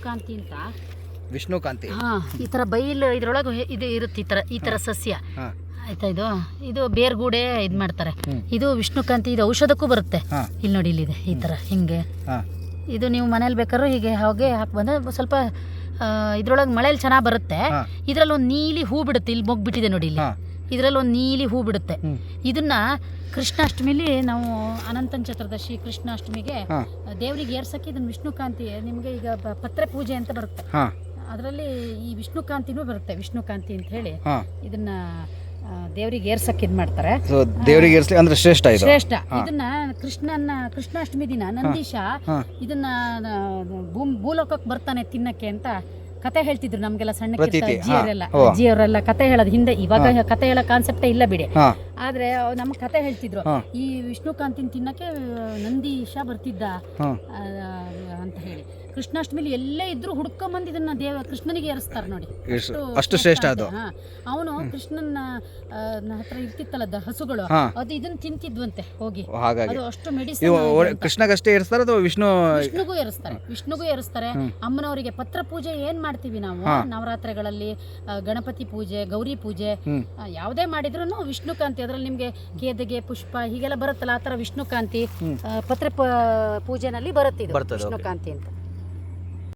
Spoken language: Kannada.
ಕಾಂತಿ ಅಂತ? ವಿಷ್ಣುಕಾಂತಿ. ಹಾ ಈ ತರ ಬೈಲ್ ಇದ್ರೊಳಗೆ ಇದು ಇರುತ್ತೆ ಈ ತರ ಈ ತರ ಸಸ್ಯ. ಆಯ್ತಾ ಇದು? ಇದು ಬೇರ್ಗೂಡೆ ಇದು ಮಾಡ್ತಾರೆ. ಇದು ವಿಷ್ಣುಕಾಂತಿ ಇದು ಔಷಧಕ್ಕೂ ಬರುತ್ತೆ. ಇಲ್ಲಿ ನೋಡಿ ಇಲ್ಲಿದೆ ಈ ತರ ಹಿಂಗೆ. ಇದು ನೀವು ಮನೇಲಿ ಬೇಕಾದ್ರೂ ಹೀಗೆ ಹಾಗೆ ಹಾಕಿ ಬಂದ್ರೆ ಸ್ವಲ್ಪ ಇದ್ರೊಳಗೆ ಮಳೆಯಲ್ಲಿ ಚೆನ್ನಾಗಿ ಬರುತ್ತೆ. ಇದ್ರಲ್ಲಿ ಒಂದು ನೀಲಿ ಹೂ ಬಿಡುತ್ತೆ ಇಲ್ಲಿ ಮೊಗ್ಬಿಟ್ಟಿದೆ ನೋಡಿ ಇಲ್ಲಿ. ಇದರಲ್ಲಿ ಒಂದು ನೀಲಿ ಹೂ ಬಿಡುತ್ತೆ. ಇದನ್ನ ಕೃಷ್ಣಾಷ್ಟಮಿಲಿ ನಾವು ಅನಂತನ್ ಚತುರ್ದಶಿ ಕೃಷ್ಣಾಷ್ಟಮಿಗೆ ದೇವರಿಗೆ ಏರ್ಸಕ್ಕೆ ಇದನ್ನ ವಿಷ್ಣುಕಾಂತಿ ನಿಮಗೆ ಈಗ ಬ- ಪತ್ರೆ ಪೂಜೆ ಅಂತ ಬರುತ್ತೆ. ಹಾ. ಅದರಲ್ಲಿ ಈ ವಿಷ್ಣುಕಾಂತಿನೂ ಬರುತ್ತೆ ವಿಷ್ಣುಕಾಂತಿ ಅಂತ ಹೇಳಿ. ಹಾ. ಇದನ್ನ ಆ, ದೇವರಿಗೆ ಏರ್ಸಕ್ಕೆ ಇದು ಮಾಡ್ತಾರೆ. ಸೊ ದೇವರಿಗೆ ಇರ್ಸ್ಲಿ ಅಂದ್ರೆ ಶ್ರೇಷ್ಠ ಇದು? ಶ್ರೇಷ್ಠ. ಇದನ್ನ ಕೃಷ್ಣನ ಕೃಷ್ಣಾಷ್ಟಮಿ ದಿನ ನಂದೀಶ ಹಾ. ಇದನ್ನ ಆ, ಭೂಮ್ ಭೂಲೋಕಕ್ಕೆ ಬರ್ತಾನೆ ತಿನ್ನಕ್ಕೆ ಅಂತ ಕತೆ ಹೇಳ್ತಿದ್ರು ನಮ್ಗೆಲ್ಲ ಸಣ್ಣ ಪ್ರತೀತಿ, ಅಜ್ಜಿಯವರೆಲ್ಲ. ಹಾ, ಓ. ಅಜ್ಜಿಯವರೆಲ್ಲ ಕತೆ ಹೇಳೋದು ಹಿಂದೆ ಇವಾಗ ಕತೆ ಹೇಳೋ ಕಾನ್ಸೆಪ್ಟೇ ಇಲ್ಲ ಬಿಡಿ. ಹಾ. ಆದ್ರೆ ನಮ್ ನಮ್ಗೆ ಕತೆ ಹೇಳ್ತಿದ್ರು. ಹಾ. ಈ ವಿಷ್ಣುಕಾಂತಿನ ತಿನ್ನಕ್ಕೆ ನಂದೀಶ ಬರ್ತಿದ್ದ ಹಾ. ಆ, ಅಂತ ಹೇಳಿ. ಕೃಷ್ಣಾಷ್ಟಮಿಲಿ ಎಲ್ಲೇ ಇದ್ರು ಹುಡ್ಕೊಂಬಂದು ಇದನ್ನ ದೇವ ಕೃಷ್ಣನಿಗೆ ಏರಿಸ್ತಾರೆ ನೋಡಿ. ಅಷ್ಟು ಶ್ರೇಷ್ಠ ಅದು. ಅವನು ಕೃಷ್ಣನ ಹತ್ರ ಇರ್ತಿತ್ತಲ್ಲ ದ ಹಸುಗಳು. ಅದು ಇದನ್ನ ತಿಂತಿದ್ವಂತೆ ಹೋಗಿ. ಹಾಗಾಗಿ. ಅದು ಅಷ್ಟು ಮೆಡಿಸಿನ್ ಕೃಷ್ಣಗಷ್ಟೇ ಏರಿಸ್ತಾರೆ ಅಥವಾ ವಿಷ್ಣು ವಿಷ್ಣುಗೂ ಏರಿಸ್ತಾರೆ. ವಿಷ್ಣುಗೂ ಏರಿಸ್ತಾರೆ. ಅಮ್ಮನವರಿಗೆ ಪತ್ರ ಪೂಜೆ ಏನ್ ಮಾಡ್ತೀವಿ ನಾವು. ನವರಾತ್ರಿಗಳಲ್ಲಿ ಗಣಪತಿ ಪೂಜೆ ಗೌರಿ ಪೂಜೆ ಯಾವುದೇ ಮಾಡಿದ್ರು ವಿಷ್ಣುಕಾಂತಿ. ಅದರಲ್ಲಿ ನಿಮ್ಗೆ ಕೇದಗೆ ಪುಷ್ಪ ಹೀಗೆಲ್ಲ ಬರುತ್ತಲ್ಲ ಆ ತರ ವಿಷ್ಣುಕಾಂತಿ ಪತ್ರ ಪೂಜೆನಲ್ಲಿ ಬರುತ್ತೆ ವಿಷ್ಣುಕಾಂತಿ ಅಂತ.